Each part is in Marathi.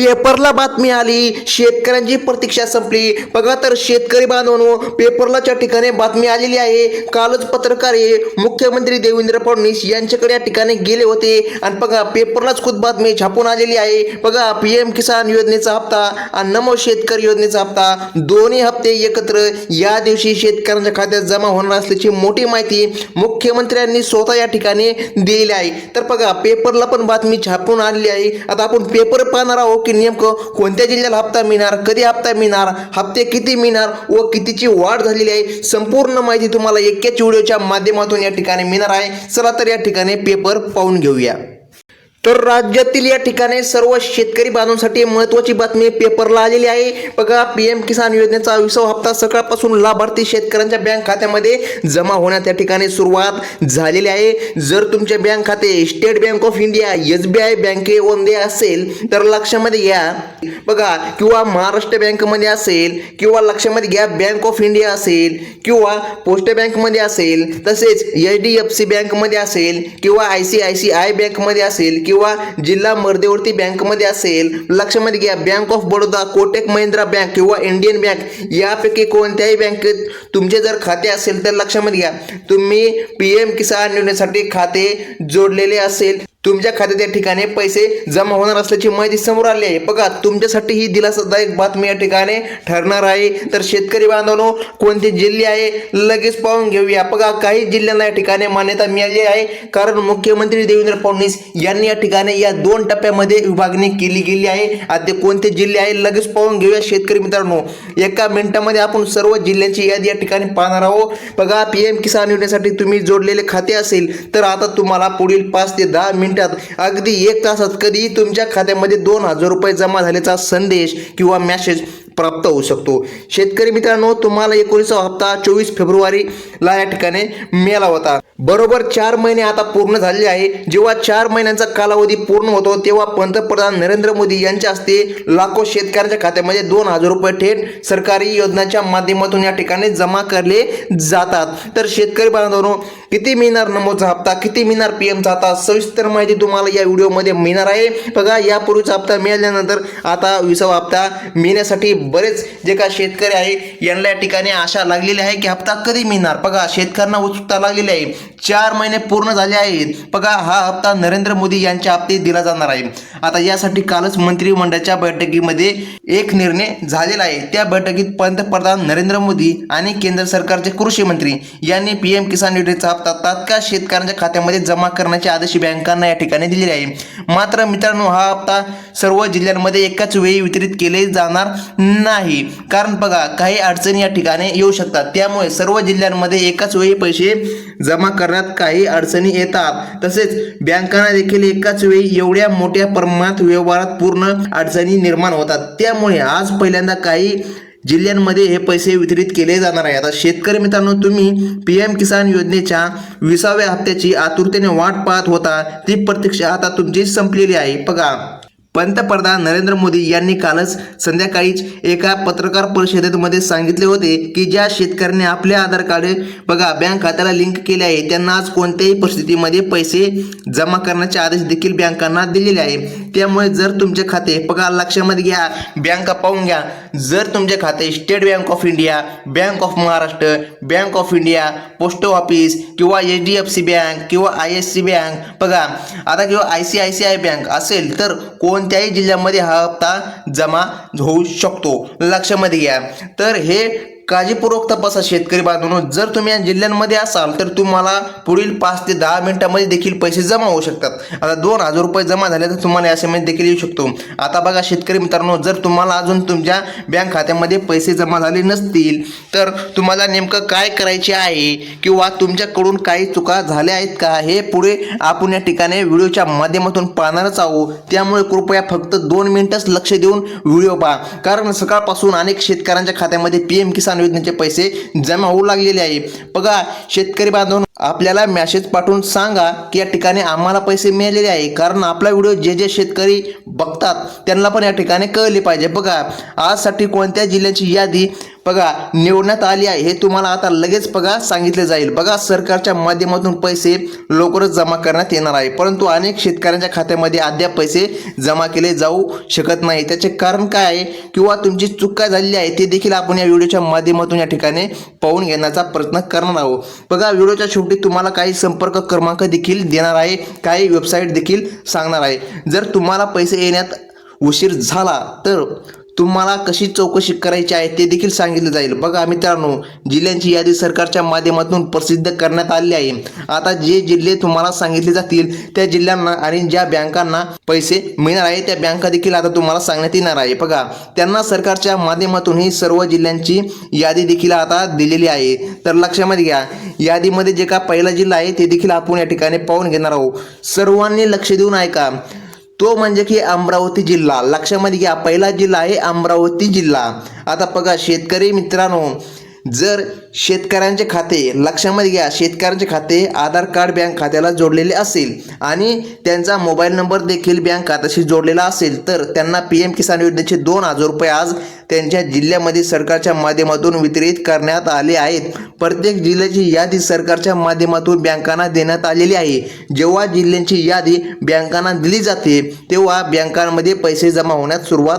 पेपरला बातमी आली शेतकऱ्यांची प्रतीक्षा संपली. बघा तर शेतकरी बांधवांनो पेपरलाच्या ठिकाणी बातमी आलेली आहे. कालच पत्रकार हे मुख्यमंत्री देवेंद्र फडणवीस यांच्याकडे या ठिकाणी गेले होते. आणि बघा पेपरलाच खुद बातमी छापून आलेली आहे. बघा पी एम किसान योजनेचा हप्ता आणि नमो शेतकरी योजनेचा हप्ता दोन्ही हप्ते एकत्र या दिवशी शेतकऱ्यांच्या खात्यात जमा होणार असल्याची मोठी माहिती मुख्यमंत्र्यांनी स्वतः या ठिकाणी दिलेली आहे. तर बघा पेपरला पण बातमी छापून आलेली आहे. आता आपण पेपर पाहणार आहोत की नेमकं कोणत्या जिल्ह्याला हप्ता मिळणार कधी हप्ता मिळणार हप्ते किती मिळणार व कितीची वाढ झालेली आहे संपूर्ण माहिती तुम्हाला एकाच व्हिडिओच्या माध्यमातून या ठिकाणी मिळणार आहे. चला तर या ठिकाणी पेपर पाहून घेऊया. तर राज्यातील या ठिकाणी सर्व शेतकरी बांधवांसाठी महत्वाची बातमी पेपरला आलेली आहे. बघा पी एम किसान योजनेचा विसव हप्ता सकाळपासून लाभार्थी शेतकऱ्यांच्या बँक खात्यामध्ये जमा होण्यात या ठिकाणी सुरुवात झालेली आहे. जर तुमचे बँक खाते State Bank of India S B I बँकेमध्ये असेल तर लक्षामध्ये घ्या. बघा किंवा महाराष्ट्र बँकमध्ये असेल किंवा लक्षामध्ये घ्या बँक ऑफ इंडिया असेल किंवा पोस्ट बँकमध्ये असेल तसेच एच डी एफ सी बँकमध्ये असेल किंवा I C I C I बँकमध्ये असेल किंवा जिल्हा मध्यवर्ती बँकमध्ये असेल लक्षामध्ये घ्या Bank of Baroda Kotak Mahindra Bank किंवा इंडियन बँक यापैकी कोणत्याही बँकेत तुमचे जर खाते असेल तर लक्षामध्ये घ्या. तुम्ही पी एम किसान योजनेसाठी खाते जोडलेले असेल. तुमच्या खात्यात या ठिकाणी पैसे जमा होणार असल्याची माहिती समोर आली आहे. बघा तुमच्यासाठी ही दिलासादायक बातमी या ठिकाणी ठरणार आहे. तर शेतकरी बांधवांनो कोणते जिल्हे आहे लगेच पाहून घेऊया. बघा काही जिल्ह्यांना या ठिकाणी मान्यता मिळाली आहे. कारण मुख्यमंत्री देवेंद्र फडणवीस यांनी या ठिकाणी या दोन टप्प्यामध्ये विभागणी केली गेली आहे. आता कोणते जिल्हे आहे लगेच पाहून घेऊया शेतकरी मित्रांनो. एका मिनिटामध्ये आपण सर्व जिल्ह्यांची यादी या ठिकाणी पाहणार आहोत. बघा पी एम किसान योजनेसाठी तुम्ही जोडलेले खाते असेल तर आता तुम्हाला पुढील पाच ते दहा मिनिटात. अगदी एक तासात कधी तुमच्या खात्यामध्ये दोन हजार रुपये जमा झाल्याचा संदेश किंवा मॅसेज प्राप्त होऊ शकतो. शेतकरी मित्रांनो तुम्हाला एकोणीसा हप्ता चोवीस फेब्रुवारीला या ठिकाणी मिळाला होता. बरोबर चार महिने आता पूर्ण झालेले आहे. जेव्हा चार महिन्यांचा कालावधी पूर्ण होतो तेव्हा पंतप्रधान नरेंद्र मोदी यांच्या हस्ते लाखो शेतकऱ्यांच्या खात्यामध्ये दोन हजार रुपये थेट सरकारी योजनांच्या माध्यमातून या ठिकाणी जमा करले जातात. तर शेतकरी बांधवांनो किती मिळणार नमोचा हप्ता किती मिळणार पी एमचा हप्ता सविस्तर माहिती तुम्हाला या व्हिडिओमध्ये मिळणार आहे. बघा यापूर्वीचा हप्ता मिळाल्यानंतर आता विसावा हप्ता मिळण्यासाठी बरेच जे काय शेतकरी आहे यांना या ठिकाणी आशा लागलेली आहे की हप्ता कधी मिळणार? बघा शेतकऱ्यांना उत्सुकता लागलेली आहे. चार महिने पूर्ण झाले आहेत. बघा हा हप्ता नरेंद्र मोदी यांच्या हप्ते दिला जाणार आहे. आता यासाठी कालच मंत्रिमंडळाच्या बैठकीमध्ये एक निर्णय झालेला आहे. त्या बैठकीत पंतप्रधान नरेंद्र मोदी आणि केंद्र सरकारचे कृषी मंत्री यांनी पी एम किसान योजनेचा हप्ता तात्काळ शेतकऱ्यांच्या खात्यामध्ये जमा करण्याचे आदेश बँकांना या ठिकाणी दिलेले आहे. मात्र मित्रांनो हा हप्ता सर्व जिल्ह्यांमध्ये एकाच वेळी वितरित केले जाणार नाही. कारण बघा काही अडचणी या ठिकाणी येऊ शकतात. त्यामुळे सर्व जिल्ह्यांमध्ये एकाच वेळी पैसे जमा करण्यात काही अडचणी येतात. तसेच बँकांना देखील एकाच वेळी एवढ्या मोठ्या प्रमाणात व्यवहारात पूर्ण अडचणी निर्माण होतात. त्यामुळे आज पहिल्यांदा काही जिल्ह्यांमध्ये हे पैसे वितरित केले जाणार आहे आता शेतकरी मित्रांनो तुम्ही पी एम किसान योजनेच्या विसाव्या हप्त्याची आतुरतेने वाट पाहत होता. ती प्रतीक्षा आता तुमची संपलेली आहे. बघा. पंतप्रधान नरेंद्र मोदी यांनी कालच संध्याकाळीच एका पत्रकार परिषदेमध्ये सांगितले होते की ज्या शेतकऱ्यांनी आपले आधार कार्ड बघा बँक खात्याला लिंक केले आहे त्यांना आज कोणत्याही परिस्थितीमध्ये पैसे जमा करण्याचे आदेश देखील बँकांना दिलेले आहे. त्यामुळे जर तुमचे खाते बघा लक्षामध्ये घ्या बँका पाहून घ्या. जर तुमचे खाते State Bank of India Bank of Maharashtra Bank of India post office किंवा H D F C bank किंवा आय एस सी बँक बघा आता किंवा I C I C I bank असेल तर कोण कोणत्याही जिल्ह्यामध्ये हा हप्ता जमा होऊ शकतो. लक्षामध्ये घ्या. तर हे काळजीपूर्वक तपासा शेतकरी बांधवांनो. जर तुम्ही या जिल्ह्यांमध्ये असाल तर तुम्हाला पुढील पाच ते दहा मिनिटांमध्ये देखील पैसे जमा होऊ शकतात. आता दोन हजार रुपये जमा झाले तर तुम्हाला एस एम एस देखील येऊ शकतो. आता बघा शेतकरी मित्रांनो जर तुम्हाला अजून तुमच्या बँक खात्यामध्ये पैसे जमा झाले नसतील तर तुम्हाला नेमकं काय करायचे आहे किंवा तुमच्याकडून काही चुका झाल्या आहेत का हे पुढे आपण या ठिकाणी व्हिडिओच्या माध्यमातून पाहणारच आहोत. त्यामुळे कृपया फक्त दोन मिनिटच लक्ष देऊन व्हिडिओ पहा. कारण सकाळपासून अनेक शेतकऱ्यांच्या खात्यामध्ये पी एम किसान योजनेचे पैसे जमा होऊ लागलेले आहे. बघा शेतकरी बांधव आपल्याला मॅसेज पाठवून सांगा की या ठिकाणी आम्हाला पैसे मिळालेले आहे. कारण आपला व्हिडिओ जे जे शेतकरी बघतात त्यांना पण या ठिकाणी कळले पाहिजे. बघा आजसाठी कोणत्या जिल्ह्याची यादी बघा निवडण्यात आली आहे. हे तुम्हाला आता लगेच बघा सांगितले जाईल. बघा सरकारच्या माध्यमातून पैसे लवकरच जमा करण्यात येणार आहे. परंतु अनेक शेतकऱ्यांच्या खात्यामध्ये अद्याप पैसे जमा केले जाऊ शकत नाही. त्याचे कारण काय आहे किंवा तुमची चूक काय झालेली आहे ते देखील आपण या व्हिडिओच्या माध्यमातून या ठिकाणी पाहून घेण्याचा प्रयत्न करणार आहोत. बघा व्हिडिओच्या शेवटी तुम्हाला काही संपर्क क्रमांक देखील देणार आहे. काही वेबसाईट देखील सांगणार आहे. जर तुम्हाला पैसे येण्यात उशीर झाला तर तुम्हाला कशी चौकशी करायची आहे ते देखील सांगितले जाईल. बघा मित्रांनो जिल्ह्यांची यादी सरकारच्या माध्यमातून प्रसिद्ध करण्यात आली आहे. आता जे जिल्हे तुम्हाला सांगितले जातील त्या जिल्ह्यांना आणि ज्या बँकांना पैसे मिळणार आहे त्या बँका देखील आता तुम्हाला सांगण्यात येणार आहे. बघा त्यांना सरकारच्या माध्यमातून ही सर्व जिल्ह्यांची यादी देखील आता दिलेली आहे. तर लक्षामध्ये घ्या यादीमध्ये जे का पहिला जिल्हा आहे ते देखील आपण या ठिकाणी पाहून घेणार आहोत. सर्वांनी लक्ष देऊन ऐका तो म्हणजे की अमरावती जिल्हा. लक्षामध्ये घ्या पहिला जिल्हा आहे अमरावती जिल्हा. आता बघा शेतकरी मित्रांनो जर शेतकऱ्यांचे खाते लक्षामध्ये घ्या शेतकऱ्यांचे खाते आधार कार्ड बँक खात्याला जोडलेले असेल आणि त्यांचा मोबाईल नंबर देखील बँक खात्याशी जोडलेला असेल तर त्यांना पी एम किसान योजनेचे दोन हजार रुपये आज त्यांच्या जिल्ह्यामध्ये सरकारच्या माध्यमातून वितरित करण्यात आले आहेत. प्रत्येक जिल्ह्याची यादी सरकारच्या माध्यमातून बँकांना देण्यात आलेली आहे. जेव्हा जिल्ह्यांची यादी बँकांना दिली जाते तेव्हा बँकांमध्ये पैसे जमा होण्यास सुरुवात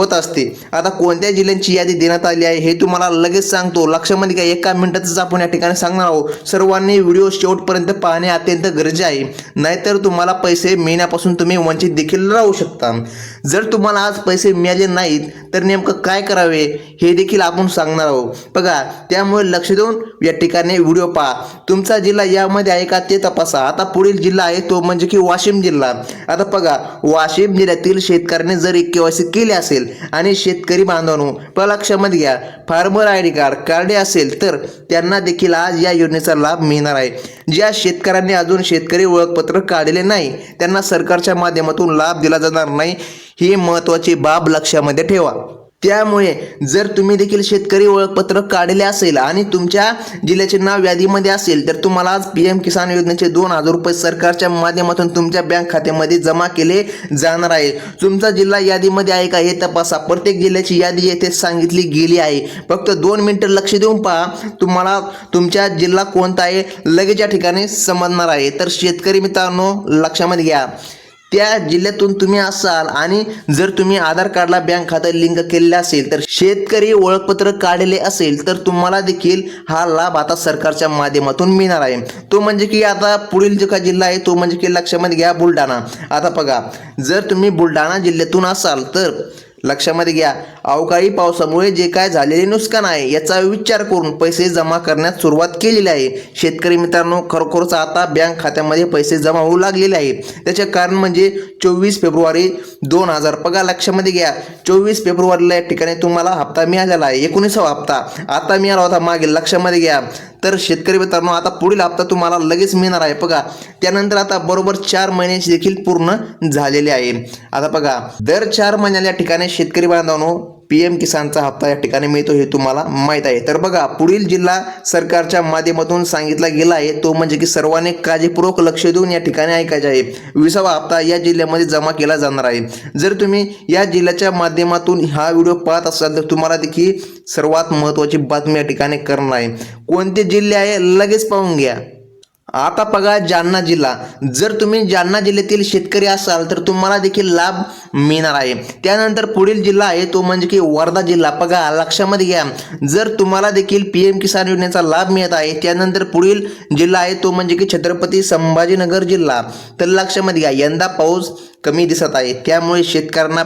होत असते. आता कोणत्या जिल्ह्यांची यादी देण्यात आली आहे हे तुम्हाला लगेच सांगतो. लक्षामध्ये काय एका मिनिटातच आपण या ठिकाणी सांगणार आहोत. सर्वांनी व्हिडिओ शेवटपर्यंत पाहणे अत्यंत गरजे आहे. नाहीतर तुम्हाला पैसे मिळण्यापासून तुम्ही वंचित देखील राहू शकता. जर तुम्हाला आज पैसे मिळाले नाहीत तर नेमकं काय करावे? हे देखील आपण सांगणार आहोत. बघा त्यामुळे लक्ष देऊन या ठिकाणी व्हिडिओ पहा. तुमचा जिल्हा यामध्ये आहे का ते तपासा. आता पुढील जिल्हा आहे तो म्हणजे की वाशिम जिल्हा. आता बघा वाशिम जिल्ह्यातील शेतकऱ्याने जर केवायसी केले असेल आणि शेतकरी बांधवांनो पण लक्षामध्ये घ्या. फार्मर आय डी कार्ड कार्डे असेल तर त्यांना देखील आज या योजनेचा लाभ मिळणार आहे. ज्या शेतकऱ्यांनी अजून शेतकरी ओळखपत्र काढले नाही त्यांना सरकारच्या माध्यमातून लाभ दिला जाणार नाही. ही महत्त्वाची बाब लक्षामध्ये ठेवा. त्यामुळे जर तुम्ही देखील शेतकरी ओळखपत्र काढले असेल आणि तुमच्या जिल्ह्याचे नाव यादीमध्ये असेल तर तुम्हाला आज पी एम किसान योजनेचे दोन हजार रुपये सरकारच्या माध्यमातून तुमच्या बँक खात्यामध्ये जमा केले जाणार आहे. तुमचा जिल्हा यादीमध्ये आहे का हे तपासा. प्रत्येक जिल्ह्याची यादी येथे सांगितली गेली आहे. फक्त दोन मिनिटं लक्ष देऊन पहा. तुम्हाला तुमच्या जिल्हा कोणता आहे लगेच या ठिकाणी समजणार आहे. तर शेतकरी मित्रांनो लक्षामध्ये घ्या. त्या जिल्ह्यातून तुम्ही असाल आणि जर तुम्ही आधार कार्डला बँक खातं लिंक केलेलं असेल तर शेतकरी ओळखपत्र काढलेले असेल तर तुम्हाला देखील हा लाभ आता सरकारच्या माध्यमातून मिळणार आहे. तो म्हणजे की आता पुढील जो का जिल्हा आहे तो म्हणजे की लक्षामध्ये घ्या बुलढाणा. आता बघा जर तुम्ही बुलढाणा जिल्ह्यातून असाल तर लक्षामध्ये घ्या. अवकाळी पावसामुळे जे काय झालेले नुकसान आहे याचा विचार करून पैसे जमा करण्यास सुरुवात केलेली आहे. शेतकरी मित्रांनो खरोखरच आता बँक खात्यामध्ये पैसे जमा होऊ लागलेले आहे. त्याचे कारण म्हणजे चोवीस फेब्रुवारी दोन हजार बघा लक्षामध्ये घ्या. चोवीस फेब्रुवारीला या ठिकाणी तुम्हाला हप्ता मिळालेला आहे. एकोणीसावा हप्ता. आता मिळाला होता मागे. लक्षामध्ये घ्या. तर शेतकरी मित्रांनो आता पुढील हप्ता तुम्हाला लगेच मिळणार आहे. बघा त्यानंतर आता बरोबर चार महिन्याची देखील पूर्ण झालेले आहे. आता बघा दर चार महिन्याला या ठिकाणी शेतकरी बांधवांनो पी एम किसानचा हप्ता या ठिकाणी मिळतो हे तुम्हाला माहीत आहे. तर बघा पुढील जिल्हा सरकारच्या माध्यमातून सांगितला गेला आहे तो म्हणजे की सर्वांनी काळजीपूर्वक लक्ष देऊन या ठिकाणी ऐकायचे आहे. विसावा हप्ता या जिल्ह्यामध्ये जमा केला जाणार आहे. जर तुम्ही या जिल्ह्याच्या माध्यमातून हा व्हिडिओ पाहत असाल तर तुम्हाला देखील सर्वात महत्त्वाची बातमी या ठिकाणी करणार आहे. कोणते जिल्हे आहे लगेच पाहून घ्या. आता बघा जालना जिल्हा. जर तुम्ही जालना जिल्ह्यातील शेतकरी असाल तर तुम्हाला देखील लाभ मिळणार आहे. त्यानंतर पुढील जिल्हा आहे तो म्हणजे की वर्धा जिल्हा. बघा लक्षामध्ये घ्या. जर तुम्हाला देखील पी एम किसान योजनेचा लाभ मिळत आहे त्यानंतर पुढील जिल्हा आहे तो म्हणजे की छत्रपती संभाजीनगर जिल्हा. तर लक्षामध्ये घ्या यंदा पाऊस कमी दिसत आहे. त्यामुळे शेतकऱ्यांना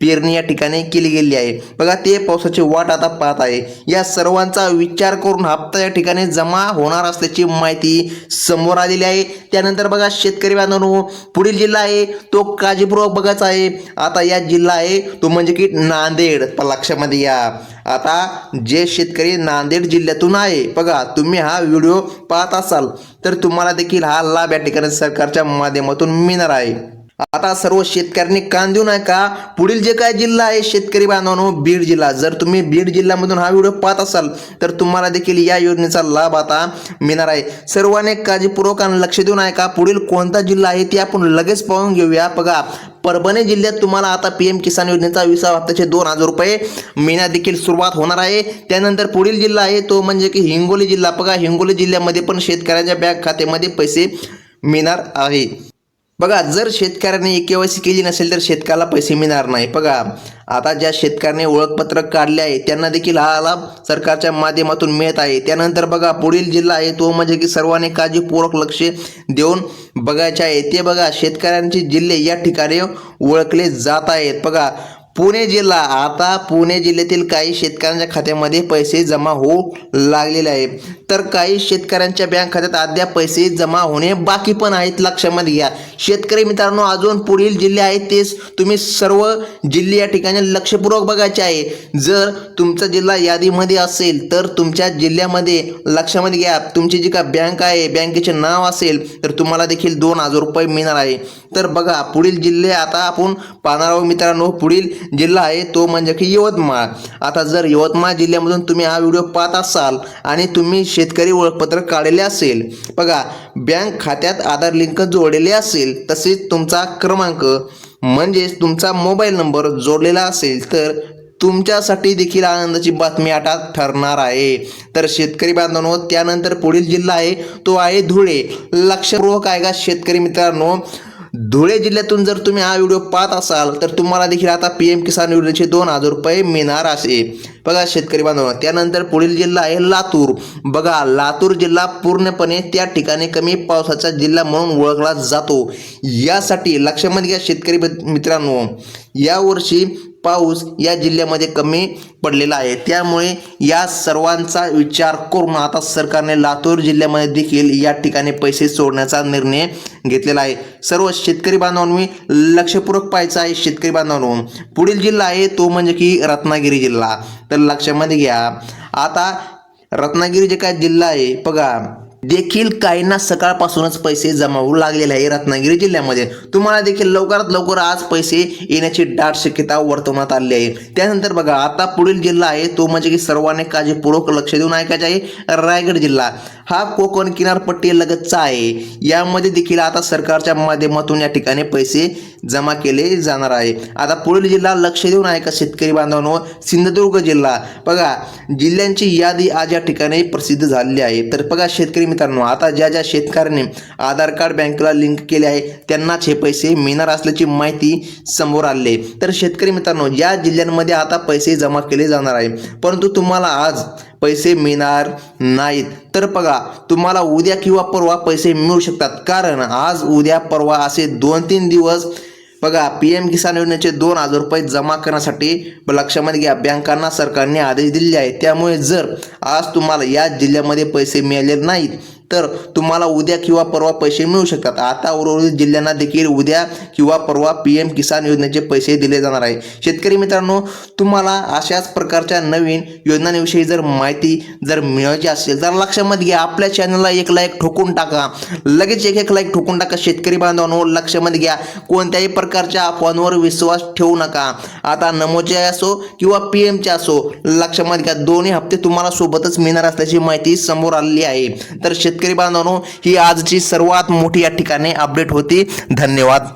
पेरणी या ठिकाणी केली गेली आहे. बघा ते पावसाची वाट आता पाहत आहे. या सर्वांचा विचार करून हप्ता या ठिकाणी जमा होणार असल्याची माहिती समोर आलेली आहे. त्यानंतर बघा शेतकरी बांधवांनो पुढील जिल्हा आहे तो काळजीपूर्वक बघायचा आहे. आता या जिल्हा आहे तो म्हणजे की नांदेड. लक्षामध्ये या आता जे शेतकरी नांदेड जिल्ह्यातून आहे बघा तुम्ही हा व्हिडिओ पाहत असाल तर तुम्हाला देखील हा लाभ या ठिकाणी सरकारच्या माध्यमातून मिळणार आहे. आता सर्व शेतकऱ्यांनी कान देऊ नका. पुढील जे काय जिल्हा आहे शेतकरी बांधवांनो बीड जिल्हा. जर तुम्ही बीड जिल्ह्यामधून हा व्हिडिओ पाहत असाल तर तुम्हाला देखील या योजनेचा लाभ आता मिळणार आहे. सर्वांनी काळजीपूर्वक आणि लक्ष देऊ नका. पुढील कोणता जिल्हा आहे ते आपण लगेच पाहून घेऊया. बघा परभणी जिल्ह्यात तुम्हाला आता पी एम किसान योजनेचा विसा हप्त्याचे दोन हजार रुपये मिळण्यात देखील सुरुवात होणार आहे. त्यानंतर पुढील जिल्हा आहे तो म्हणजे की हिंगोली जिल्हा. बघा हिंगोली जिल्ह्यामध्ये पण शेतकऱ्यांच्या बँक खात्यामध्ये पैसे मिळणार आहे. बघा जर शेतकऱ्याने के वाय सी केली नसेल तर शेतकऱ्याला पैसे मिळणार नाही. बघा आता ज्या शेतकऱ्याने ओळखपत्र काढले आहे त्यांना देखील हा लाभ सरकारच्या माध्यमातून मिळत आहे. त्यानंतर बघा पुढील जिल्हा आहे तो म्हणजे की सर्वांनी काळजीपूर्वक लक्ष देऊन बघायचे आहे. ते बघा शेतकऱ्यांचे जिल्हे या ठिकाणी ओळखले जात आहेत. बघा पुणे जिल्हा. आता पुणे जिल्ह्यातील काही शेतकऱ्यांच्या खात्यामध्ये पैसे जमा होऊ लागलेले आहे. तर काही शेतकऱ्यांच्या बँक खात्यात अद्याप पैसे जमा होणे बाकी पण आहेत. लक्षामध्ये घ्या. शेतकरी मित्रांनो अजून पुढील जिल्हे आहेत तेच तुम्ही सर्व जिल्हे या ठिकाणी लक्षपूर्वक बघायचे आहे. जर तुमचा जिल्हा यादीमध्ये असेल तर तुमच्या जिल्ह्यामध्ये लक्षामध्ये घ्या. तुमची जी का बँक आहे बँकेचे नाव असेल तर तुम्हाला देखील दोन हजार रुपये मिळणार आहे. तर बघा पुढील जिल्हे आता आपण पाहणार आहोत मित्रांनो. पुढील जिल्हा आहे तो म्हणजे की यवतमाळ. आता जर यवतमाळ जिल्ह्यामधून तुम्ही हा व्हिडिओ पाहत असाल आणि तुम्ही शेतकरी ओळखपत्र काढलेले असेल बघा बँक खात्यात आधार लिंक जोडलेले असेल तसेच तुमचा क्रमांक म्हणजेच तुमचा मोबाईल नंबर जोडलेला असेल तर तुमच्यासाठी देखील आनंदाची बातमी आता ठरणार आहे. तर शेतकरी बांधवांनो त्यानंतर पुढील जिल्हा आहे तो आहे धुळे. लक्षपूर्वक आहे का शेतकरी मित्रांनो धुळे जिल्ह्यातून जर तुम्ही हा व्हिडिओ पाहत असाल तर तुम्हाला देखील आता पी एम किसान योजनेचे दोन हजार रुपये मिळणार असे. बघा शेतकरी बांधव त्यानंतर पुढील जिल्हा आहे लातूर. बघा लातूर जिल्हा पूर्णपणे त्या ठिकाणी कमी पावसाचा जिल्हा म्हणून ओळखला जातो. यासाठी लक्षामध्ये घ्या शेतकरी मित्रांनो. यावर्षी पाऊस या जिल्ह्यामध्ये कमी पडलेला आहे. त्यामुळे या सर्वांचा विचार करून आता सरकारने लातूर जिल्ह्यामध्ये देखील या ठिकाणी पैसे सोडण्याचा निर्णय घेतलेला आहे. सर्व शेतकरी बांधवांनी लक्षपूर्वक पाहायचं आहे शेतकरी बांधवांनो. पुढील जिल्हा आहे तो म्हणजे की रत्नागिरी जिल्हा. तर लक्षामध्ये घ्या. आता रत्नागिरी जे काय जिल्हा आहे बघा. देखील काहींना सकाळपासूनच पैसे जमा होऊ लागलेले आहे रत्नागिरी जिल्ह्यामध्ये. तुम्हाला देखील लवकरात लवकर आज पैसे येण्याची दाट शक्यता वर्तवण्यात आली आहे. त्यानंतर बघा आता पुढील जिल्हा आहे तो म्हणजे की सर्वांनी काळजीपूर्वक लक्ष देऊन ऐकायचे आहे रायगड जिल्हा. हा कोकण किनारपट्टी लगतचा आहे. यामध्ये देखील आता सरकारच्या माध्यमातून या ठिकाणी पैसे जमा केले जाणार आहे. आता पुढील जिल्हा लक्ष देऊन आहे का शेतकरी बांधवांनो? सिंधुदुर्ग जिल्हा. बघा जिल्ह्यांची यादी आज या ठिकाणी प्रसिद्ध झालेली आहे. तर बघा शेतकरी मित्रांनो आता ज्या ज्या शेतकऱ्यांनी आधार कार्ड बँकेला लिंक केले आहे त्यांनाच हे पैसे मिळणार असल्याची माहिती समोर आले तर शेतकरी मित्रांनो या जिल्ह्यांमध्ये आता पैसे जमा केले जाणार आहे. परंतु तुम्हाला आज पैसे मिळणार नाहीत. तर बघा तुम्हाला उद्या किंवा परवा पैसे मिळू शकतात. कारण आज उद्या परवा असे दोन तीन दिवस बघा पी एम किसान योजनेचे दोन हजार रुपये जमा करण्यासाठी लक्षामध्ये घ्या बँकांना सरकारने आदेश दिले आहे त्यामुळे जर आज तुम्हाला या जिल्ह्यामध्ये पैसे मिळाले नाहीत तर तुम्हाला उद्या किंवा परवा पैसे मिळू शकतात. आता उर्वरित जिल्ह्यांना देखील उद्या किंवा परवा पी एम किसान योजनेचे पैसे दिले जाणार आहे. शेतकरी मित्रांनो तुम्हाला अशाच प्रकारच्या नवीन योजनांविषयी जर माहिती जर मिळवायची असेल तर लक्षामध्ये घ्या. आपल्या चॅनलला एक लाईक ठोकून टाका. लगेच एक एक लाईक ठोकून टाका शेतकरी बांधवांनो. लक्षामध्ये घ्या. कोणत्याही प्रकारच्या अफवांवर विश्वास ठेवू नका. आता नमोचे असो किंवा पी एमचे असो लक्षामध्ये घ्या. दोन्ही हप्ते तुम्हाला सोबतच मिळणार असल्याची माहिती समोर आलेली आहे. तर शेत शेतकरी बांधवांनो ही आजची सर्वात मोठी या ठिकाणी अपडेट होती. धन्यवाद.